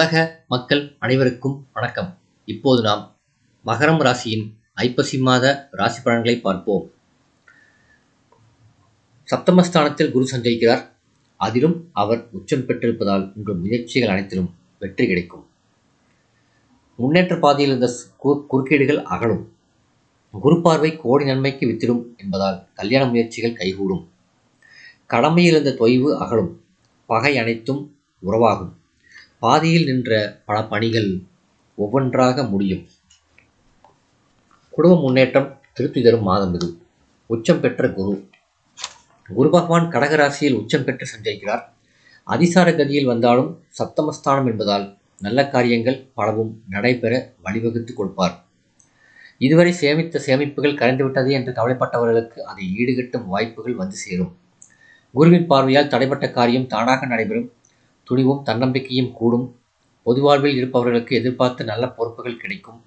உலக மக்கள் அனைவருக்கும் வணக்கம். இப்போது நாம் மகரம் ராசியின் ஐப்பசி மாத ராசி பலன்களை பார்ப்போம். சப்தமஸ்தானத்தில் குரு சஞ்சரிக்கிறார். அதிலும் அவர் உச்சம் பெற்றிருப்பதால் உங்கள் முயற்சிகள் அனைத்திலும் வெற்றி கிடைக்கும். முன்னேற்ற பாதையில் இருந்த கு- குறுக்கீடுகள் அகலும். குரு பார்வை கோடி நன்மைக்கு வித்திடும் என்பதால் கல்யாண முயற்சிகள் கைகூடும். கடமையில் இருந்த தொய்வு அகலும். பகை அனைத்தும் உறவாகும். பாதியில் நின்ற பல பணிகள் ஒவ்வொன்றாக முடியும். குடும்ப முன்னேற்றம் திருப்தி தரும் மாதம் இது. உச்சம் பெற்ற குரு. குரு பகவான் கடகராசியில் உச்சம் பெற்று சஞ்சரிக்கிறார். அதிசார கதியில் வந்தாலும் சப்தமஸ்தானம் என்பதால் நல்ல காரியங்கள் பலவும் நடைபெற வழிவகுத்து கொடுப்பார். இதுவரை சேமித்த சேமிப்புகள் கரைந்துவிட்டது என்று கவலைப்பட்டவர்களுக்கு அதை ஈடுகட்டும் வாய்ப்புகள் வந்து சேரும். குருவின் பார்வையால் தடைப்பட்ட காரியம் தானாக நடைபெறும். துணிவும் தன்னம்பிக்கையும் கூடும். பொதுவாழ்வில் இருப்பவர்களுக்கு எதிர்பார்த்த நல்ல பொறுப்புகள் கிடைக்கும்.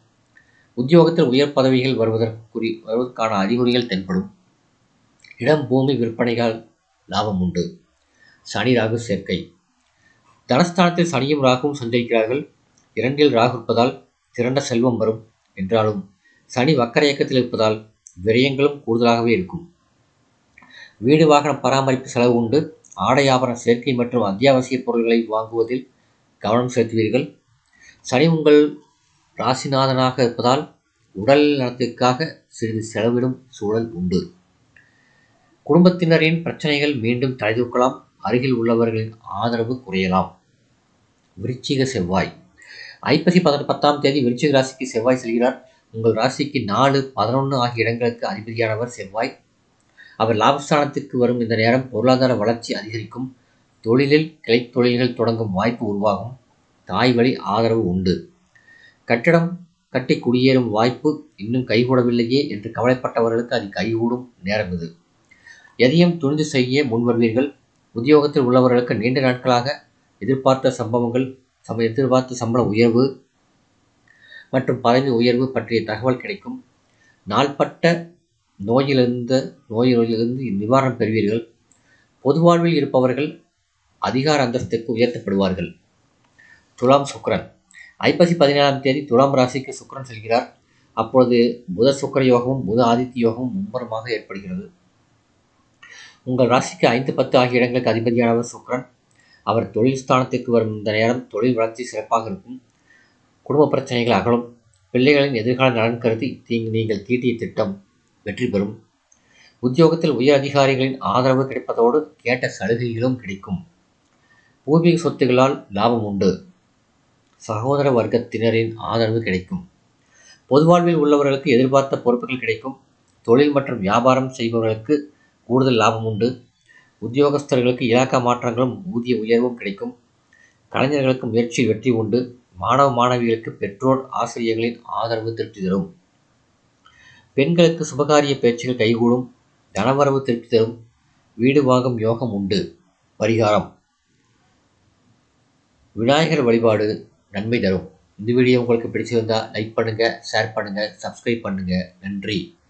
உத்தியோகத்தில் உயர் பதவிகள் வருவதற்குறி வருவதற்கான அறிகுறிகள் தென்படும். இடம் பூமி விற்பனைகள் லாபம் உண்டு. சனி ராகு சேர்க்கை. தனஸ்தானத்தில் சனியும் ராகுவும் சஞ்சரிக்கிறார்கள். இரண்டில் ராகு இருப்பதால் திரண்ட செல்வம் வரும் என்றாலும் சனி வக்கர இயக்கத்தில் இருப்பதால் விரயங்களும் கூடுதலாகவே இருக்கும். வீடு வாகன பராமரிப்பு செலவு உண்டு. ஆடை ஆபரண சேர்க்கை மற்றும் அத்தியாவசிய பொருட்களை வாங்குவதில் கவனம் செலுத்துவீர்கள். சனி உங்கள் ராசிநாதனாக இருப்பதால் உடல் நலத்திற்காக சிறிது செலவிடும் சூழல் உண்டு. குடும்பத்தினரின் பிரச்சனைகள் மீண்டும் தலைதூக்கலாம் அருகில் உள்ளவர்களின் ஆதரவு குறையலாம். விருச்சிக செவ்வாய். ஐப்பசி பதினெட்டு பத்தாம் தேதி விருச்சிக ராசிக்கு செவ்வாய் செல்கிறார். உங்கள் ராசிக்கு நாலு பதினொன்று ஆகிய இடங்களுக்கு அதிபதியானவர் செவ்வாய். அவர் லாபஸ்தானத்திற்கு வரும் இந்த நேரம் பொருளாதார வளர்ச்சி அதிகரிக்கும். தொழிலில் கிளைத்தொழில்கள் தொடங்கும் வாய்ப்பு உருவாகும். தாய் வழி ஆதரவு உண்டு. கட்டடம் கட்டி குடியேறும் வாய்ப்பு இன்னும் கைகூடவில்லையே என்று கவலைப்பட்டவர்களுக்கு அது கைகூடும் நேரம் இது. எதையும் துணிந்து செய்ய முன்வருவீர்கள். உத்தியோகத்தில் உள்ளவர்களுக்கு நீண்ட நாட்களாக எதிர்பார்த்த சம்பவங்கள் சம எதிர்பார்த்த சம்பள உயர்வு மற்றும் பதவி உயர்வு பற்றிய தகவல் கிடைக்கும். நாள்பட்ட நோயிலிருந்த நோயிலிருந்து நிவாரணம் பெறுவீர்கள். பொது வாழ்வில் இருப்பவர்கள் அதிகார அந்தஸ்துக்கு உயர்த்தப்படுவார்கள். துலாம் சுக்ரன் ஐப்பசி பதினேழாம் தேதி துலாம் ராசிக்கு சுக்ரன் செல்கிறார். அப்பொழுது புத சுக்கர யோகமும் புத ஆதித்ய யோகமும் மும்முரமாக ஏற்படுகிறது. உங்கள் ராசிக்கு ஐந்து பத்து ஆகிய இடங்களுக்கு அதிபதியானவர் சுக்ரன் அவர் தொழில் ஸ்தானத்திற்கு வரும் இந்த நேரம் தொழில் வளர்ச்சி சிறப்பாக இருக்கும். குடும்ப பிரச்சனைகள் அகலும். பிள்ளைகளின் எதிர்கால நலன் கருதி தீங்கு நீங்கள் தீட்டிய திட்டம். வெற்றி பெறும். உத்தியோகத்தில் உயர் அதிகாரிகளின் ஆதரவு கிடைப்பதோடு கேட்ட சலுகைகளும் கிடைக்கும். பூர்வீக சொத்துகளால் லாபம் உண்டு. சகோதர வர்க்கத்தினரின் ஆதரவு கிடைக்கும். பொதுவாழ்வில் உள்ளவர்களுக்கு எதிர்பார்த்த பொறுப்புகள் கிடைக்கும். தொழில் மற்றும் வியாபாரம் செய்பவர்களுக்கு கூடுதல் லாபம் உண்டு. உத்தியோகஸ்தர்களுக்கு இலாக்கா மாற்றங்களும் ஊதிய உயர்வும் கிடைக்கும். கலைஞர்களுக்கு முயற்சி வெற்றி உண்டு. மாணவ மாணவிகளுக்கு பெற்றோர் ஆசிரியர்களின் ஆதரவு திருப்தி தரும். பெண்களுக்கு சுபகாரிய பேச்சுகள் கைகூடும். தனவரவு திருப்தி தரும். வீடு வாங்கும் யோகம் உண்டு. பரிகாரம். விநாயகர் வழிபாடு நன்மை தரும். இந்த வீடியோ உங்களுக்கு பிடிச்சிருந்தா லைக் பண்ணுங்கள் ஷேர் பண்ணுங்கள் சப்ஸ்கிரைப் பண்ணுங்கள் நன்றி.